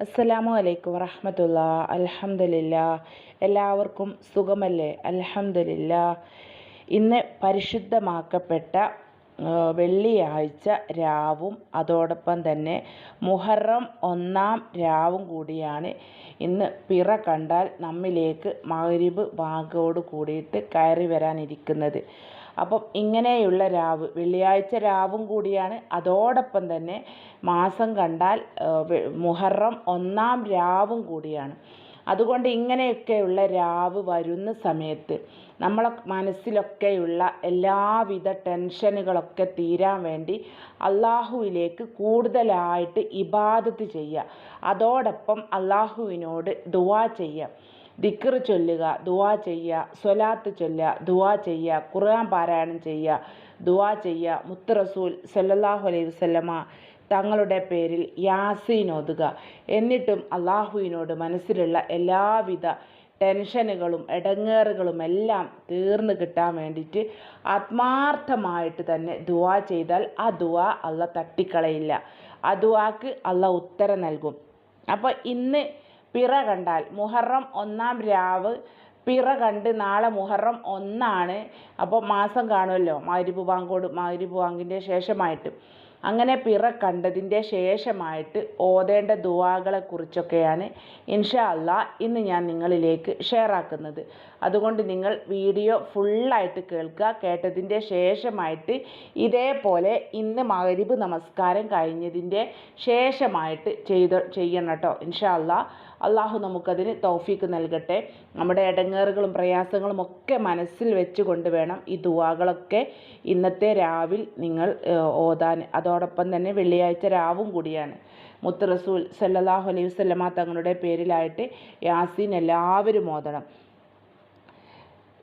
അസ്സലാമു അലൈക്കും വറഹമത്തുള്ള. അലഹമില്ല എല്ലാവർക്കും സുഖമല്ലേ? അലഹമില്ല ഇന്ന് പരിശുദ്ധമാക്കപ്പെട്ട വെള്ളിയാഴ്ച രാവും അതോടൊപ്പം തന്നെ മുഹറം ഒന്നാം രാവും കൂടിയാണ്. ഇന്ന് പിറ കണ്ടാൽ നമ്മിലേക്ക് മകരിബ് ഭാഗോട് കൂടിയിട്ട് കയറി വരാനിരിക്കുന്നത്. അപ്പം ഇങ്ങനെയുള്ള രാവ് വെള്ളിയാഴ്ച രാവും കൂടിയാണ്. അതോടൊപ്പം തന്നെ മാസം കണ്ടാൽ മുഹറം ഒന്നാം രാവും കൂടിയാണ്. അതുകൊണ്ട് ഇങ്ങനെയൊക്കെയുള്ള രാവ് വരുന്ന സമയത്ത് നമ്മളെ മനസ്സിലൊക്കെയുള്ള എല്ലാവിധ ടെൻഷനുകളൊക്കെ തീരാൻ വേണ്ടി അള്ളാഹുവിലേക്ക് കൂടുതലായിട്ട് ഇബാദത്ത് ചെയ്യുക. അതോടൊപ്പം അള്ളാഹുവിനോട് ദുവാ ചെയ്യുക. ദിക്ർ ചൊല്ലുക ദുവാ ചെയ്യുക സ്വലാത്ത് ചൊല്ലുക ദുവാ ചെയ്യുക ഖുർആൻ പാരായണം ചെയ്യുക ദുവാ ചെയ്യുക മുത്ത് റസൂൽ സല്ലല്ലാഹു അലൈഹി വസല്ലമ തങ്ങളുടെ പേരിൽ യാസീൻ ഓതുക. എന്നിട്ടും അള്ളാഹുവിനോട് മനസ്സിലുള്ള എല്ലാവിധ ടെൻഷനുകളും ഇടങ്ങേറുകളും എല്ലാം തീർന്നു കിട്ടാൻ വേണ്ടിയിട്ട് ആത്മാർത്ഥമായിട്ട് തന്നെ ദുവാ ചെയ്താൽ ആ ദുവാ അല്ല തട്ടിക്കളയില്ല. ആ ദുവാക്ക് അല്ല ഉത്തരം നൽകും. അപ്പോൾ ഇന്ന് പിറ കണ്ടാൽ. മുഹറം ഒന്നാം രാവ് പിറ കണ്ട് നാളെ മുഹറം ഒന്നാണ്. അപ്പോൾ മാസം കാണുമല്ലോ മാരിബ് ബാങ്കിന്റെ ശേഷമായിട്ട്. അങ്ങനെ പിറ കണ്ടതിന്റെ ശേഷമായിട്ട് ഓതേണ്ട ദുവാകളെ കുറിച്ചൊക്കെയാണ് ഇൻഷാ അല്ലാ ഇന്ന് ഞാൻ നിങ്ങളിലേക്ക് ഷെയർ ആക്കുന്നത്. അതുകൊണ്ട് നിങ്ങൾ വീഡിയോ ഫുള്ളായിട്ട് കേൾക്കുക. കേട്ടതിന്റെ ശേഷമായിട്ട് ഇതേപോലെ ഇന്ന് മകരിബ് നമസ്കാരം കഴിഞ്ഞതിന്റെ ശേഷമായിട്ട് ചെയ്ത് ചെയ്യണം കേട്ടോ ഇൻഷാ അല്ലാ അള്ളാഹു നമുക്കതിന് തൗഫീക്ക് നൽകട്ടെ. നമ്മുടെ ഇടങ്ങേറുകളും പ്രയാസങ്ങളും ഒക്കെ മനസ്സിൽ വെച്ച് വേണം ഈ ദുവാകളൊക്കെ ഇന്നത്തെ രാവിൽ നിങ്ങൾ ഓതാൻ. അതോടൊപ്പം തന്നെ വെള്ളിയാഴ്ച രാവും കൂടിയാണ്. മുത്ത് റസൂൽ സല്ലല്ലാഹു അലൈഹി വസല്ലമ തങ്ങളുടെ പേരിലായിട്ട് യാസീൻ എല്ലാവരും ഓതണം.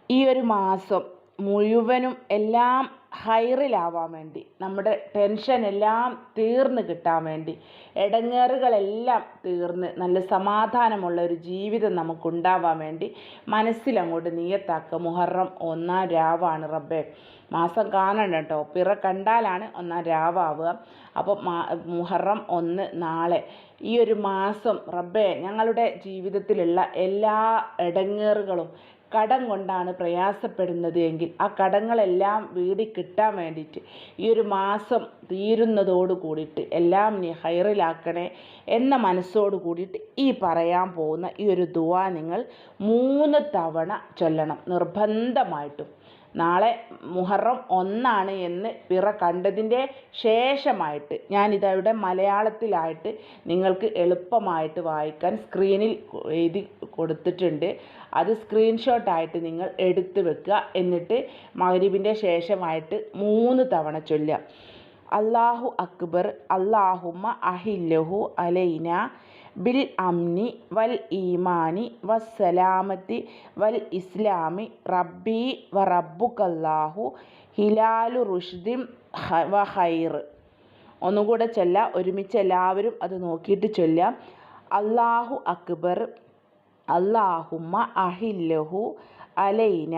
ഈ ഒരു മാസം മുഴുവനും എല്ലാം ഹൈറിലാവാൻ വേണ്ടി നമ്മുടെ ടെൻഷൻ എല്ലാം തീർന്ന് കിട്ടാൻ വേണ്ടി ഇടങ്ങേറുകളെല്ലാം തീർന്ന് നല്ല സമാധാനമുള്ള ഒരു ജീവിതം നമുക്കുണ്ടാവാൻ വേണ്ടി മനസ്സിലങ്ങോട്ട് നീയത്താക്കുക. മുഹറം ഒന്നാം രാവാണ് റബ്ബേ. മാസം കാണണം കേട്ടോ. പിറ കണ്ടാലാണ് ഒന്നാം രാവാവുക. അപ്പോൾ മുഹറം ഒന്ന് നാളെ. ഈ ഒരു മാസം റബ്ബേ ഞങ്ങളുടെ ജീവിതത്തിലുള്ള എല്ലാ ഇടങ്ങേറുകളും കടം കൊണ്ടാണ് പ്രയാസപ്പെടുന്നത് എങ്കിൽ ആ കടങ്ങളെല്ലാം വീടി കിട്ടാൻ വേണ്ടിയിട്ട് ഈ ഒരു മാസം തീരുന്നതോട് കൂടിയിട്ട് എല്ലാം നീ ഹൈറിലാക്കണേ എന്ന മനസ്സോട് കൂടിയിട്ട് ഈ പറയാൻ പോകുന്ന ഈ ഒരു ദുവാ നിങ്ങൾ മൂന്ന് തവണ ചൊല്ലണം നിർബന്ധമായിട്ടും. നാളെ മുഹറം ഒന്നാണ് എന്ന് പിറ കണ്ടതിന്റെ ശേഷമായിട്ട് ഞാനിതവിടെ മലയാളത്തിലായിട്ട് നിങ്ങൾക്ക് എളുപ്പമായിട്ട് വായിക്കാൻ സ്ക്രീനിൽ എഴുതി കൊടുത്തിട്ടുണ്ട്. അത് സ്ക്രീൻഷോട്ടായിട്ട് നിങ്ങൾ എടുത്ത് വെക്കുക. എന്നിട്ട് മഗ്രിബിന്റെ ശേഷമായിട്ട് മൂന്ന് തവണ ചൊല്ലുക. അള്ളാഹു അക്ബർ അള്ളാഹുമ്മ അഹില്ലഹു അലൈന ബിൽ അംനി വൽ ഈമാനി വസ്സലാമത്തി വൽ ഇസ്ലാമി റബ്ബി വ റബ്ബുക്കല്ലാഹു ഹിലാലു റുഷ്ദിം വ ഹൈർ ഒന്നുകൂടെ ചൊല്ല ഒരുമിച്ച് എല്ലാവരും അത് നോക്കിയിട്ട് ചൊല്ലാം അള്ളാഹു അക്ബർ അള്ളാഹുമ്മ അഹില്ലഹു അലൈന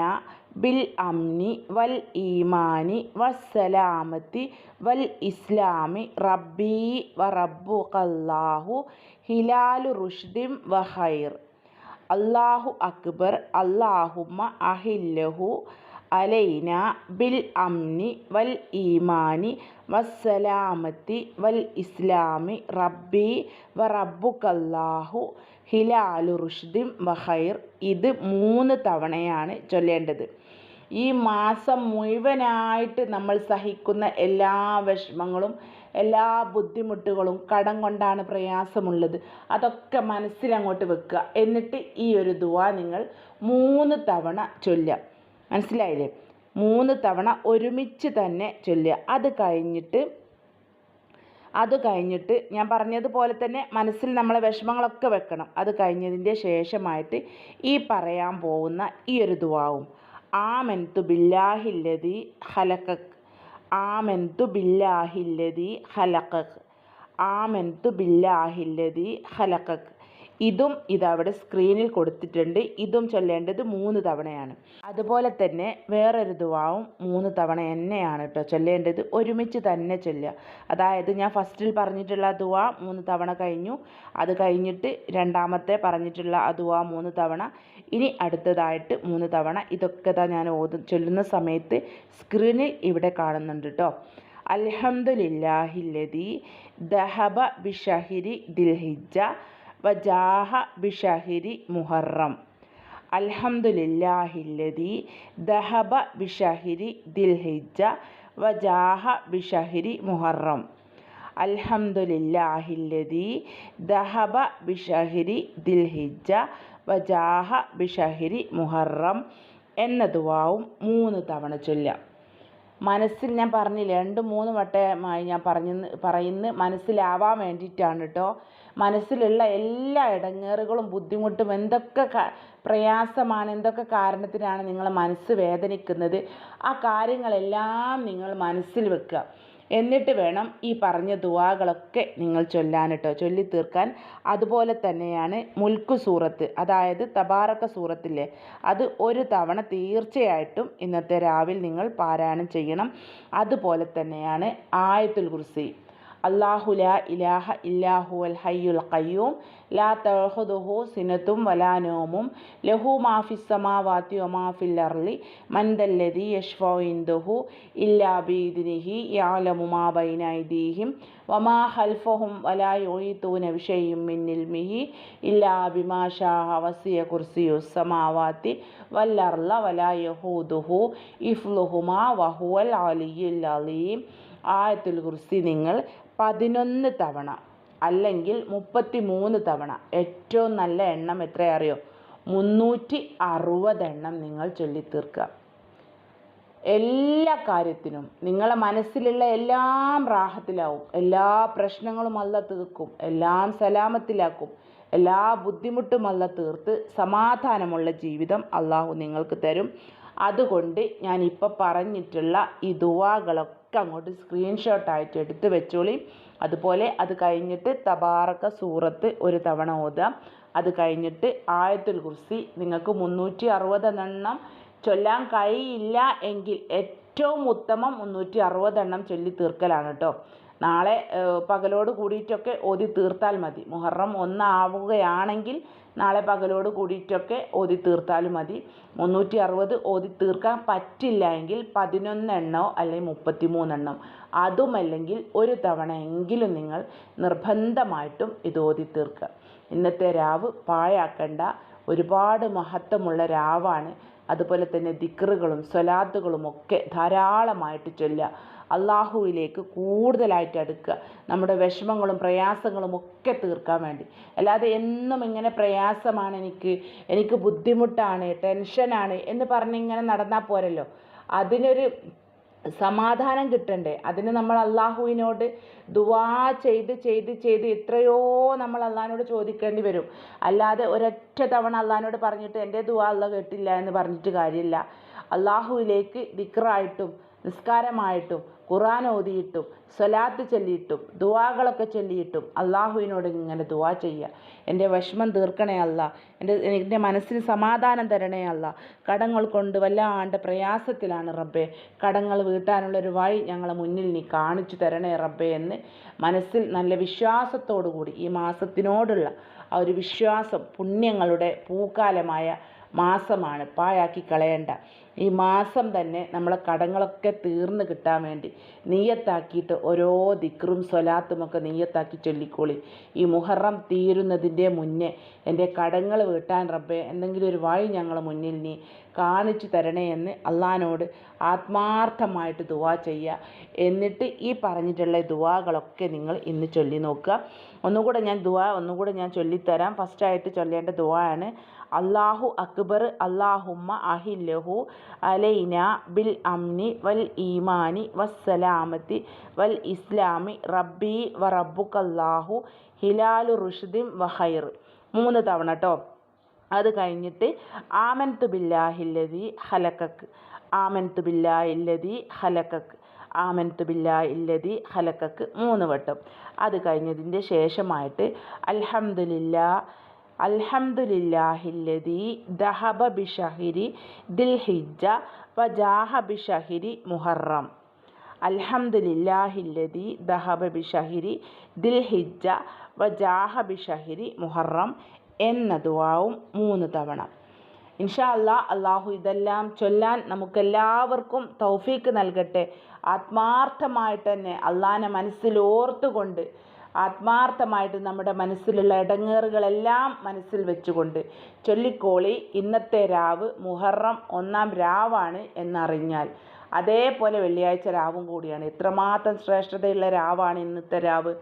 ബിൽ അംനി വൽ ഈമാനി വസ്സലാമത്തി വൽ ഇസ്ലാമി റബ്ബി വ റബ്ബു കല്ലാഹു ഹിലാലു റുഷ്ദിം വ ഹൈർ അള്ളാഹു അക്ബർ. അള്ളാഹുമ്മ അഹില്ലഹു അലൈന ബിൽ അംനി വൽ ഈമാനി വസ്സലാമത്തി വൽ ഇസ്ലാമി റബ്ബി വ റബ്ബുക്കല്ലാഹു ഹിലാലു റുഷ്ദിം വഹൈർ ഇത് മൂന്ന് തവണയാണ് ചൊല്ലേണ്ടത്. ഈ മാസം മുഴുവനായിട്ട് നമ്മൾ സഹിക്കുന്ന എല്ലാ വിഷമങ്ങളും എല്ലാ ബുദ്ധിമുട്ടുകളും കടം കൊണ്ടാണ് പ്രയാസമുള്ളത്. അതൊക്കെ മനസ്സിലങ്ങോട്ട് വെക്കുക. എന്നിട്ട് ഈ ഒരു ദുവാ നിങ്ങൾ മൂന്ന് തവണ ചൊല്ലുക. മനസ്സിലായില്ലേ? മൂന്ന് തവണ ഒരുമിച്ച് തന്നെ ചൊല്ലുക. അത് കഴിഞ്ഞിട്ട് അത് കഴിഞ്ഞിട്ട് ഞാൻ പറഞ്ഞതുപോലെ തന്നെ മനസ്സിൽ നമ്മളെ വിഷമങ്ങളൊക്കെ വെക്കണം. അത് കഴിഞ്ഞതിന്റെ ശേഷമായിട്ട് ഈ പറയാൻ പോകുന്ന ഈ ഒരു ദുവാവും. ആമൻതു ബില്ലാഹില്ലതി ഹലക്കക് ആമൻതു ബില്ലാഹില്ലതി ഹലക്കക് ആമൻതു ബില്ലാഹില്ലതി ഹലക്കക് ഇതും ഇതവിടെ സ്ക്രീനിൽ കൊടുത്തിട്ടുണ്ട്. ഇതും ചൊല്ലേണ്ടത് മൂന്ന് തവണയാണ്. അതുപോലെ തന്നെ വേറൊരു ദുവാവും മൂന്ന് തവണ തന്നെയാണ് കേട്ടോ ചൊല്ലേണ്ടത്. ഒരുമിച്ച് തന്നെ ചൊല്ലുക. അതായത് ഞാൻ ഫസ്റ്റിൽ പറഞ്ഞിട്ടുള്ള ദുവ മൂന്ന് തവണ കഴിഞ്ഞു. അത് കഴിഞ്ഞിട്ട് രണ്ടാമത്തെ പറഞ്ഞിട്ടുള്ള ആ ദുവ മൂന്ന് തവണ. ഇനി അടുത്തതായിട്ട് മൂന്ന് തവണ ഇതൊക്കെ താ ഞാൻ ഓതു ചൊല്ലുന്ന സമയത്ത് സ്ക്രീനിൽ ഇവിടെ കാണുന്നുണ്ട് കേട്ടോ അൽഹംദുലില്ലാഹില്ലതി ദഹബ ബിഷഹിരി ദിൽഹിജ വജാഹ ബിഷഹിരി മുഹറം. അൽഹംദുലില്ലാഹില്ലതി ദഹബ ബിഷഹിരി ദിൽഹിജ വജാഹ ബിഷഹിരി മുഹറം. അൽഹംദുലില്ലാഹില്ലതി ദഹബ ബിഷഹിരി ദിൽഹിജ വജാഹ ബിഷഹിരി മുഹറം എന്ന ദുവാവും മൂന്ന് തവണ ചൊല്ലാം. മനസ്സിൽ ഞാൻ പറഞ്ഞില്ലേ രണ്ട് മൂന്ന് വട്ടമായി ഞാൻ പറഞ്ഞു പറയുന്ന മനസ്സിലാവാൻ വേണ്ടിയിട്ടാണ് കേട്ടോ മനസ്സിലുള്ള എല്ലാ ഇടങ്ങേറുകളും ബുദ്ധിമുട്ടും എന്തൊക്കെ പ്രയാസമാണ് എന്തൊക്കെ കാരണത്തിനാണ് നിങ്ങളെ മനസ്സ് വേദനിക്കുന്നത് ആ കാര്യങ്ങളെല്ലാം നിങ്ങൾ മനസ്സിൽ വെക്കുക. എന്നിട്ട് വേണം ഈ പറഞ്ഞ ദുവാകളൊക്കെ നിങ്ങൾ ചൊല്ലാനിട്ടോ. ചൊല്ലി തീർക്കാൻ അതുപോലെ തന്നെയാണ് മുൽക്കു സൂറത്ത്. അതായത് തബാറക്ക സൂറത്തില്ലേ? അത് ഒരു തവണ തീർച്ചയായിട്ടും ഇന്നത്തെ രാവിലെ നിങ്ങൾ പാരായണം ചെയ്യണം. അതുപോലെ തന്നെയാണ് ആയത്തുൽ കുർസി. അള്ളാഹു ലാ ഇലാഹ ഇല്ലാഹു അൽ ഹയ്യുൽ ഖയ്യൂം. ലാ തഹുദുഹു സിനത്തും വലാനോമും ലഹു മാഫിസ് സമാവാത്തി ഒമാഫിൽ അർലി മന്ദല്ലതി യഷ്ഫോ ഇന്ദുഹു ഇല്ലാ ബീദിനിഹി യാലമു മാ ബൈനൈദീഹിം വമാ ഹൽഫഹും വലാ യുഈതൂന ബിഷൈഇൻ മിൻ ഇൽമിഹി ഇല്ലാ ബിമാ ഷാഹ വസിയ കുർസിയു സമാവാത്തി. വല്ലർല വലായഹൂദുഹു ഇഫ്ലുഹുമാ വഹുവൽ അലിയുൽ അലീം. ആയത്തുൽ കുർസി നിങ്ങൾ പതിനൊന്ന് തവണ അല്ലെങ്കിൽ മുപ്പത്തി മൂന്ന് തവണ ഏറ്റവും നല്ല എണ്ണം എത്രയറിയോ മുന്നൂറ്റി അറുപത് എണ്ണം നിങ്ങൾ ചൊല്ലിത്തീർക്കുക. എല്ലാ കാര്യത്തിനും നിങ്ങളെ മനസ്സിലുള്ള എല്ലാം റാഹത്തിലാവും. എല്ലാ പ്രശ്നങ്ങളും അല്ല തീർക്കും. എല്ലാം സലാമത്തിലാക്കും. എല്ലാ ബുദ്ധിമുട്ടും അല്ല തീർത്ത് സമാധാനമുള്ള ജീവിതം അള്ളാഹു നിങ്ങൾക്ക് തരും. അതുകൊണ്ട് ഞാൻ ഇപ്പോൾ പറഞ്ഞിട്ടുള്ള ഈ ദുവാകളൊക്കെ അങ്ങോട്ട് സ്ക്രീൻഷോട്ടായിട്ട് എടുത്ത് വെച്ചോളി. അതുപോലെ അത് കഴിഞ്ഞിട്ട് തബാറക്ക സൂറത്ത് ഒരു തവണ ഓതാം. അത് കഴിഞ്ഞിട്ട് ആയത്തുൽ കുർസി നിങ്ങൾക്ക് മുന്നൂറ്റി അറുപതെണ്ണം ചൊല്ലാൻ കഴിയില്ല എങ്കിൽ ഏറ്റവും ഉത്തമം മുന്നൂറ്റി അറുപതെണ്ണം ചൊല്ലി തീർക്കലാണ് കേട്ടോ നാളെ പകലോട് കൂടിയിട്ടൊക്കെ ഓതി തീർത്താൽ മതി. മുഹറം ഒന്നാവുകയാണെങ്കിൽ നാളെ പകലോട് കൂടിയിട്ടൊക്കെ ഓതി തീർത്താലും മതി. മുന്നൂറ്റി അറുപത് ഓതി തീർക്കാൻ പറ്റില്ല എങ്കിൽ പതിനൊന്നെണ്ണോ അല്ലെങ്കിൽ മുപ്പത്തി മൂന്നെണ്ണം അതുമല്ലെങ്കിൽ ഒരു തവണയെങ്കിലും നിങ്ങൾ നിർബന്ധമായിട്ടും ഇത് ഓതി തീർക്കുക. ഇന്നത്തെ രാവ് പാഴാക്കേണ്ട ഒരുപാട് മഹത്വമുള്ള രാവാണ്. അതുപോലെ തന്നെ ദിക്റുകളും സ്വലാത്തുകളും ഒക്കെ ധാരാളമായിട്ട് ചൊല്ലുക. അള്ളാഹുവിലേക്ക് കൂടുതലായിട്ട് അടുക്കുക. നമ്മുടെ വിഷമങ്ങളും പ്രയാസങ്ങളും ഒക്കെ തീർക്കാൻ വേണ്ടി. അല്ലാതെ എന്നും ഇങ്ങനെ പ്രയാസമാണ് എനിക്ക് എനിക്ക് ബുദ്ധിമുട്ടാണ് ടെൻഷനാണ് എന്ന് പറഞ്ഞ് ഇങ്ങനെ നടന്നാൽ പോരല്ലോ. അതിനൊരു സമാധാനം കിട്ടണ്ടേ? അതിന് നമ്മൾ അള്ളാഹുവിനോട് ദുവാ ചെയ്ത് ചെയ്ത് ചെയ്ത് എത്രയോ നമ്മൾ അള്ളാഹിനോട് ചോദിക്കേണ്ടി വരും. അല്ലാതെ ഒരൊറ്റ തവണ അള്ളഹാനോട് പറഞ്ഞിട്ട് എന്റെ ദുവാ അള്ള കേട്ടില്ല എന്ന് പറഞ്ഞിട്ട് കാര്യമില്ല. അള്ളാഹുവിലേക്ക് ദിക്റായിട്ടും നിസ്കാരമായിട്ടും ഖുറാൻ ഓതിയിട്ടും സ്വലാത്ത് ചൊല്ലിയിട്ടും ദുവാകളൊക്കെ ചൊല്ലിയിട്ടും അള്ളാഹുവിനോട് ഇങ്ങനെ ദുവാ ചെയ്യുക. എന്റെ വിഷമം തീർക്കണേ അല്ല. എന്റെ എന്റെ മനസ്സിന് സമാധാനം തരണേ അല്ല. കടങ്ങൾ കൊണ്ട് വല്ലാണ്ട് പ്രയാസത്തിലാണ് റബ്ബേ. കടങ്ങൾ വീട്ടാനുള്ളൊരു വഴി ഞങ്ങളെ മുന്നിൽ നീ കാണിച്ചു തരണേ റബ്ബേ എന്ന് മനസ്സിൽ നല്ല വിശ്വാസത്തോടു കൂടി ഈ മാസത്തിനോടുള്ള ആ ഒരു വിശ്വാസം പുണ്യങ്ങളുടെ പൂക്കാലമായ മാസമാണ്. പായാക്കി കളയണ്ട. ഈ മാസം തന്നെ നമ്മളെ കടങ്ങളൊക്കെ തീർന്ന് കിട്ടാൻ വേണ്ടി നീയത്താക്കിയിട്ട് ഓരോ ദിക്റും സ്വലാത്തുമൊക്കെ നീയത്താക്കി ചൊല്ലിക്കോളി. ഈ മുഹറം തീരുന്നതിന്റെ മുന്നേ എന്റെ കടങ്ങൾ വീട്ടാൻ റബ്ബെ എന്തെങ്കിലും ഒരു വഴി ഞങ്ങൾ മുന്നിൽ നീ കാണിച്ചു തരണേ എന്ന് അള്ളഹാനോട് ആത്മാർത്ഥമായിട്ട് ദുവാ ചെയ്യുക. എന്നിട്ട് ഈ പറഞ്ഞിട്ടുള്ള ദുവാകളൊക്കെ നിങ്ങൾ ഇന്ന് ചൊല്ലി നോക്കുക. ഒന്നുകൂടെ ഞാൻ ദുവാ ഒന്നുകൂടെ ഞാൻ ചൊല്ലിത്തരാം. ഫസ്റ്റായിട്ട് ചൊല്ലേണ്ട ദുവായാണ് അള്ളാഹു അക്ബർ അള്ളാഹുമ്മ അഹില്ലഹു അലൈന ബിൽ അംനി വൽ ഈമാനി വസ്സലാമത്തി വൽ ഇസ്ലാമി റബ്ബി വ റബ്ബുക്കല്ലാഹു ഹിലാലു റുഷ്ദിം വഹൈർ മൂന്ന് തവണ കേട്ടോ അത് കഴിഞ്ഞിട്ട് ആമൻതു ബില്ലാഹില്ലതി ഹലക്കക്ക് ആമൻതു ബില്ലാഹില്ലതി ഹലക്കക്ക് ആമൻതു ബില്ലാഹില്ലതി ഹലക്കക്ക് മൂന്ന് വട്ടം. അത് കഴിഞ്ഞതിന്റെ ശേഷമായിട്ട് അൽഹംദുലില്ലാ അൽഹംദുലില്ലാഹില്ലദി ദഹബ ബിഷഹിരി ദിൽഹിജ്ജ വജാഹ ബിഷഹിരി മുഹറം. അൽഹംദുലില്ലാഹില്ലദി ദഹബ ബിഷഹിരി ദിൽഹിജ്ജ വജാഹ ബിഷഹിരി മുഹറം എന്ന ദുആവും മൂന്ന് തവണ. ഇൻഷാ അല്ലാ അള്ളാഹു ഇതെല്ലാം ചൊല്ലാൻ നമുക്കെല്ലാവർക്കും തൗഫീക്ക് നൽകട്ടെ. ആത്മാർത്ഥമായിട്ട് തന്നെ അള്ളാഹിനെ മനസ്സിലോർത്തുകൊണ്ട് ആത്മാർത്ഥമായിട്ട് നമ്മുടെ മനസ്സിലുള്ള ഇടങ്ങേറുകളെല്ലാം മനസ്സിൽ വെച്ചുകൊണ്ട് ചൊല്ലിക്കോളി ഇന്നത്തെ രാവ് മുഹറം ഒന്നാം രാവാണ് എന്നറിഞ്ഞാൽ. അതേപോലെ വെള്ളിയാഴ്ച രാവും കൂടിയാണ്. എത്രമാത്രം ശ്രേഷ്ഠതയുള്ള രാവാണ് ഇന്നത്തെ രാവ്.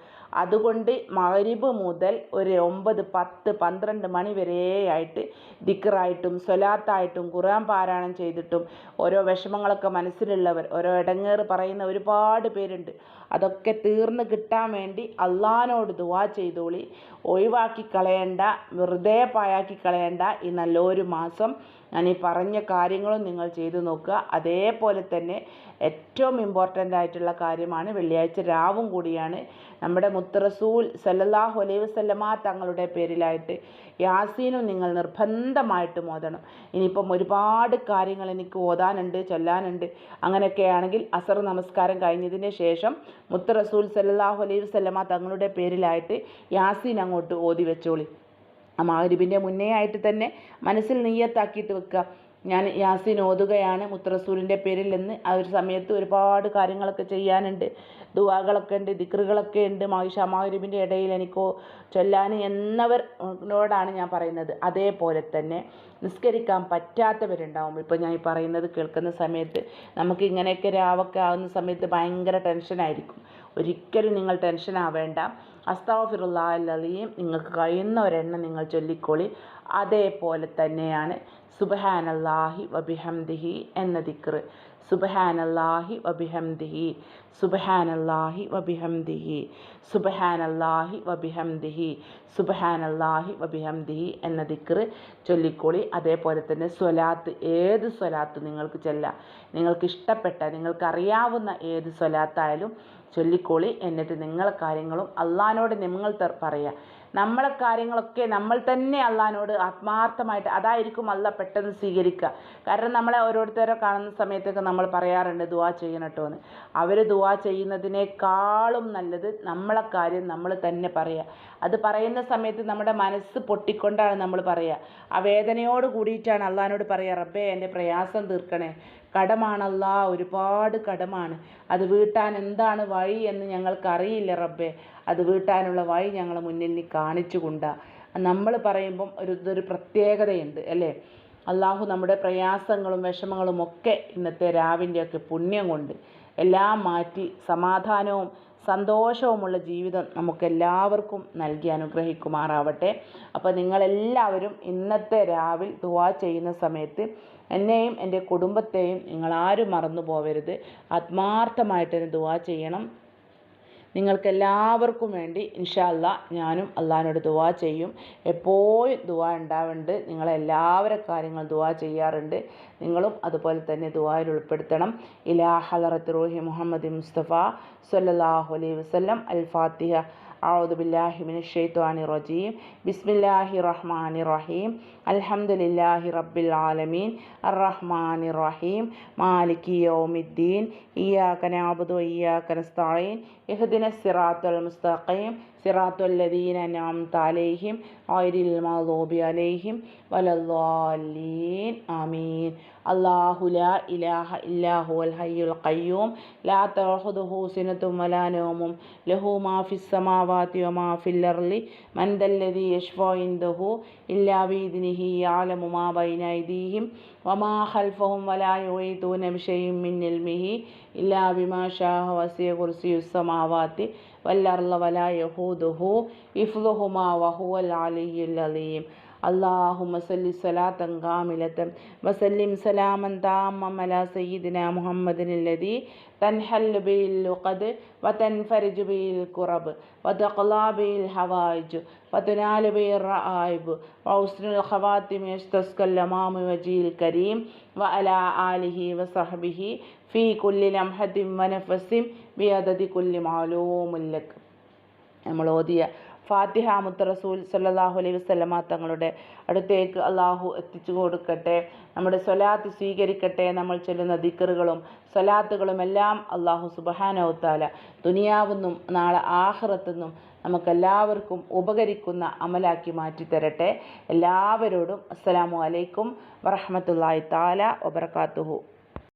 അതുകൊണ്ട് മഗ്രിബ് മുതൽ ഒരു ഒമ്പത് പത്ത് പന്ത്രണ്ട് മണി വരെയായിട്ട് ദിക്കറായിട്ടും സ്വലാത്തായിട്ടും ഖുർആൻ പാരായണം ചെയ്തിട്ടും ഓരോ വിഷമങ്ങളൊക്കെ മനസ്സിലുള്ളവർ ഓരോ ഇടങ്ങേറ് പറയുന്ന ഒരുപാട് പേരുണ്ട്. അതൊക്കെ തീർന്ന് കിട്ടാൻ വേണ്ടി അള്ളഹാനോട് ദുവാ ചെയ്തോളി. ഒഴിവാക്കി കളയേണ്ട വെറുതെ പായാക്കി കളയേണ്ട ഈ നല്ലൊരു മാസം ഞാൻ ഈ പറഞ്ഞ കാര്യങ്ങളും നിങ്ങൾ ചെയ്തു നോക്കുക. അതേപോലെ തന്നെ ഏറ്റവും ഇമ്പോർട്ടന്റ് ആയിട്ടുള്ള കാര്യമാണ് വെള്ളിയാഴ്ച രാവും കൂടിയാണ്. നമ്മുടെ മുത്തറസൂൽ സല്ലല്ലാഹു അലൈഹി വസല്ലമ തങ്ങളുടെ പേരിലായിട്ട് യാസീനും നിങ്ങൾ നിർബന്ധമായിട്ടും ഓതണം. ഇനിയിപ്പം ഒരുപാട് കാര്യങ്ങൾ എനിക്ക് ഓതാനുണ്ട് ചൊല്ലാനുണ്ട്. അങ്ങനെയൊക്കെയാണെങ്കിൽ അസർ നമസ്കാരം കഴിഞ്ഞതിന് ശേഷം മുത്തറസൂൽ സല്ലല്ലാഹു അലൈഹി വസല്ലമ തങ്ങളുടെ പേരിലായിട്ട് യാസീൻ അങ്ങോട്ട് ഓതി വെച്ചോളി. ആ മഗ്രിബിന്റെ മുന്നേ ആയിട്ട് തന്നെ മനസ്സിൽ നെയ്യത്താക്കിയിട്ട് വെക്കുക ഞാൻ യാസിൻ ഓതുകയാണ് മുത്തറസൂലിന്റെ പേരിൽ നിന്ന് ആ ഒരു സമയത്ത് ഒരുപാട് കാര്യങ്ങളൊക്കെ ചെയ്യാനുണ്ട്. ദുവാകളൊക്കെ ഉണ്ട് ദിക്റുകളൊക്കെ ഉണ്ട്. മായിഷ മഗ്രിബിന്റെ ഇടയിൽ എനിക്ക് ചൊല്ലാൻ എന്നവരോടാണ് ഞാൻ പറയുന്നത്. അതേപോലെ തന്നെ നിസ്കരിക്കാൻ പറ്റാത്തവരുണ്ടാവും. ഇപ്പോൾ ഞാൻ ഈ പറയുന്നത് കേൾക്കുന്ന സമയത്ത് നമുക്ക് ഇങ്ങനെയൊക്കെ രാവൊക്കെ ആവുന്ന സമയത്ത് ഭയങ്കര ടെൻഷനായിരിക്കും. ഒരിക്കലും നിങ്ങൾ ടെൻഷൻ ആവേണ്ട അസ്താഫിറുല്ലാഹീം നിങ്ങൾക്ക് കഴിയുന്ന ഒരെണ്ണം നിങ്ങൾ ചൊല്ലിക്കോളി. അതേപോലെ തന്നെയാണ് സുബഹാനല്ലാഹി വബിഹംദിഹി എന്ന ദിക്ർ സുബഹാനല്ലാഹി വബിഹംദിഹി സുബഹാനല്ലാഹി വബിഹംദിഹി സുബഹാനല്ലാഹി വബിഹംദിഹി സുബഹാനല്ലാഹി വബിഹംദിഹി എന്ന ദിക്ർ ചൊല്ലിക്കോളി. അതേപോലെ തന്നെ സ്വലാത്ത് ഏത് സ്വലാത്ത് നിങ്ങൾക്ക് ചെല്ലാം. നിങ്ങൾക്ക് ഇഷ്ടപ്പെട്ട നിങ്ങൾക്ക് അറിയാവുന്ന ഏത് സ്വലാത്തായാലും ചൊല്ലിക്കോളി എന്നിട്ട് നിങ്ങളെ കാര്യങ്ങളും അള്ളഹാനോട് നിങ്ങൾ പറയുക നമ്മളെ കാര്യങ്ങളൊക്കെ നമ്മൾ തന്നെ അള്ളഹാനോട് ആത്മാർത്ഥമായിട്ട് അതായിരിക്കും അല്ല പെട്ടെന്ന് സ്വീകരിക്കുക കാരണം നമ്മളെ ഓരോരുത്തരെ കാണുന്ന സമയത്തൊക്കെ നമ്മൾ പറയാറുണ്ട് ദുവാ ചെയ്യണം കേട്ടോ എന്ന് അവർ ദുവാ ചെയ്യുന്നതിനേക്കാളും നല്ലത് നമ്മളെ കാര്യം നമ്മൾ തന്നെ പറയുക അത് പറയുന്ന സമയത്ത് നമ്മുടെ മനസ്സ് പൊട്ടിക്കൊണ്ടാണ് നമ്മൾ പറയുക ആ വേദനയോട് കൂടിയിട്ടാണ് അള്ളഹാനോട് പറയുക റബ്ബേ എന്റെ പ്രയാസം തീർക്കണേ. കടമാണല്ല ഒരുപാട് കടമാണ്. അത് വീട്ടാൻ എന്താണ് വഴി എന്ന് ഞങ്ങൾക്കറിയില്ല റബ്ബെ. അത് വീട്ടാനുള്ള വഴി ഞങ്ങൾ മുന്നിൽ നീ കാണിച്ചു കൊണ്ടാ. നമ്മൾ പറയുമ്പം ഒരു ഇതൊരു പ്രത്യേകതയുണ്ട് അല്ലേ? അള്ളാഹു നമ്മുടെ പ്രയാസങ്ങളും വിഷമങ്ങളും ഒക്കെ ഇന്നത്തെ രാവിന്റെയൊക്കെ പുണ്യം കൊണ്ട് എല്ലാം മാറ്റി സമാധാനവും സന്തോഷവുമുള്ള ജീവിതം നമുക്കെല്ലാവർക്കും നൽകി അനുഗ്രഹിക്കുമാറാവട്ടെ. അപ്പോൾ നിങ്ങളെല്ലാവരും ഇന്നത്തെ രാവിൽ ദുവാ ചെയ്യുന്ന സമയത്ത് എന്നെയും എന്റെ കുടുംബത്തെയും നിങ്ങൾ ആരും മറന്നു പോവരുത്. ആത്മാർത്ഥമായിട്ട് എന്നെ ദുവാ ചെയ്യണം. നിങ്ങൾക്ക് എല്ലാവർക്കും വേണ്ടി ഇൻഷാല്ല ഞാനും അള്ളാഹിനോട് ദുവാ ചെയ്യും. എപ്പോഴും ദുവാ ഉണ്ടാവുന്നുണ്ട് നിങ്ങളെല്ലാവരെ കാര്യങ്ങൾ ദുവാ ചെയ്യാറുണ്ട്. നിങ്ങളും അതുപോലെ തന്നെ ദുവായിൽ ഉൾപ്പെടുത്തണം. ഇലാ ഹലറത്ത് റൂഹി മുഹമ്മദ് മുസ്തഫ സ്വല്ലല്ലാഹു അലൈഹി വസല്ലം. അൽ ഫാത്തിഹ ഔദുബില്ലാഹിമിൻ ഷെയ്ത്വാനി റജീം ബിസ്മില്ലാഹി റഹ്മാനി റഹീം അൽഹംദുലില്ലാഹി റബ്ബിൽ ആലമീൻ അറഹ്മാനി റഹീം മാലിക് യൗമിദ്ദീൻ ഇയാക്ക നാബുദു ഇയാക്ക നസ്തഈൻ ഇഹ്ദിന സിറാത്തുൽ മുസ്തഖീം സിറാത്തുൽ ലദീന അൻഅംത അലൈഹിം ഗൈറിൽ മഗ്ദൂബി അലൈഹിം വലദ്ദാലീൻ ആമീൻ അള്ളാഹു ലാ ഇലാഹ ഇല്ലാഹു അൽ ഹയ്യുൽ ഖയ്യൂം. ലാ തഅഖുദുഹു സിനത്തും വലാ നൗമും. ലഹു മാ ഫിസ് സമാവാതി വമാ ഫിൽ അർളി. മൻ ദല്ലദി യശ്ഫഉ ഇൻദഹു ഇല്ലാ ബിഇദ്നിഹി യഅലമു മാ ബൈന അയ്ദീഹിം വമാ ഖൽഫഹും വലാ യുഈതൂന ബിശൈഇൻ മിൻ ഇൽമിഹി ഇല്ലാ ബിമാ ശാഅ വസിയ കുർസിയുസ് സമാവാതി. വൽ അർള വലാ യഹൂദുഹു ഹിഫ്ളുഹുമാ വഹുവൽ അലിയ്യുൽ അലീം. അള്ളാഹുമ സല്ലി സലാത്തൻ കാമിലത്തൻ വസല്ലിം സലാമൻ താമം അല സയ്യിദിന മുഹമ്മദിനല്ലതി തൻഹൽ ബിൽ ലുഖദ് വതൻഫരിജ് ബിൽ കുറബ് വതഖ്ലാ ബിൽ ഹവായിജ് വതുനാലു ബിൽ റആയിബ് വൗസ്നുൽ ഖവാത്തിമ യസ്തസ്കൽ ലമാം വജീൽ കരീം വഅല ആലിഹി വസഹ്ബിഹി ഫീ കുല്ലി ലംഹത്തിൻ വനഫസിം ബിയദതി കുല്ലി മാലൂമുല്ലക്. നമ്മൾ ഓതിയ ഫാത്തിഹ മുത്ത റസൂൽ സല്ലല്ലാഹു അലൈഹി വസല്ലമ തങ്ങളുടെ അടുത്തേക്ക് അള്ളാഹു എത്തിച്ചു കൊടുക്കട്ടെ. നമ്മുടെ സ്വലാത്ത് സ്വീകരിക്കട്ടെ. നമ്മൾ ചൊല്ലുന്ന ദിക്കറുകളും സ്വലാത്തുകളും എല്ലാം അള്ളാഹു സുബഹാനവത്താല ദുനിയാവെന്നും നാളെ ആഹ്റത്തുനിന്നും നമുക്കെല്ലാവർക്കും ഉപകരിക്കുന്ന അമലാക്കി മാറ്റി തരട്ടെ. എല്ലാവരോടും അസ്സലാമു അലൈക്കും വറഹ്മത്തുള്ളാഹി താല വബറകാതുഹു.